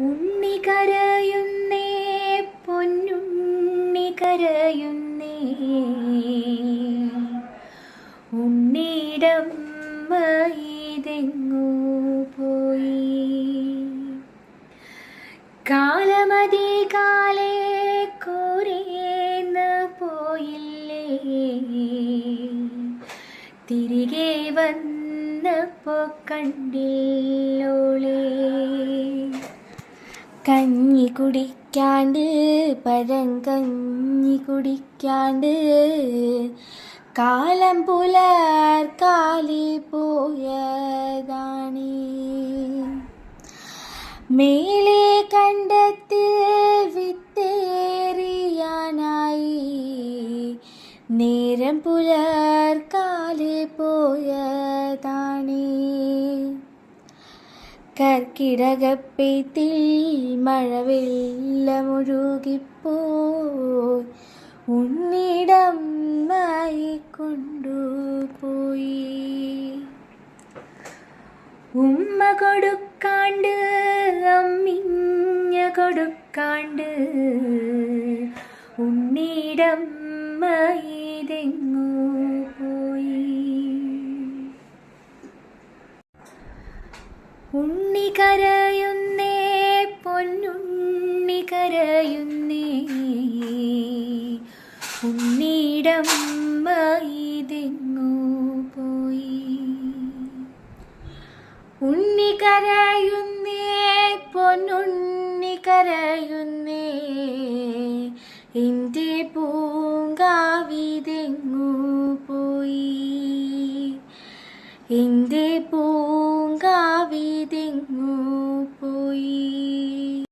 ഉണ്ണി കരയുന്നേ പൊന്നുണ്ണി കരയുന്നേ ഉണ്ണിടം ഇതെങ്ങു പോയി. കാലമതി കാലേ കോരേന്ന് പോയില്ലേ. തിരികെ വന്നപ്പോ കണ്ടില്ലോളേ. കഞ്ഞി കുടിക്കാണ്ട് പഴങ്കഞ്ഞി കുടിക്കാണ്ട്. കാലം പുലർക്കാലി പോയതാണ്. മേലെ കണ്ടത്തിൽ വിത്തേറിയാനായി നേരം പുലർ കാലി പോയതാണ്. കർക്കിടകപ്പെയ്ത്തിൽ മഴവെള്ളമൊഴുകിപ്പോയി ഉണ്ണിടം കൊണ്ടുപോയി ഉമ്മ കൊടുക്കാണ്ട് അമ്മിഞ്ഞ കൊടുക്കാണ്ട് ഉണ്ണിടം ഇതെങ്ങു ഉണ്ണി കരയുന്നേ പൊന്നുണ്ണി കരയുന്നേ ഉണ്ണിടം ഇതെങ്ങു പോയി. ഉണ്ണി കരയുന്നേ പൊന്നുണ്ണി കരയുന്നേ എന്റെ പൂങ്കാവിതെങ്ങോ പോയി. എൻ దావీదింగు పోయి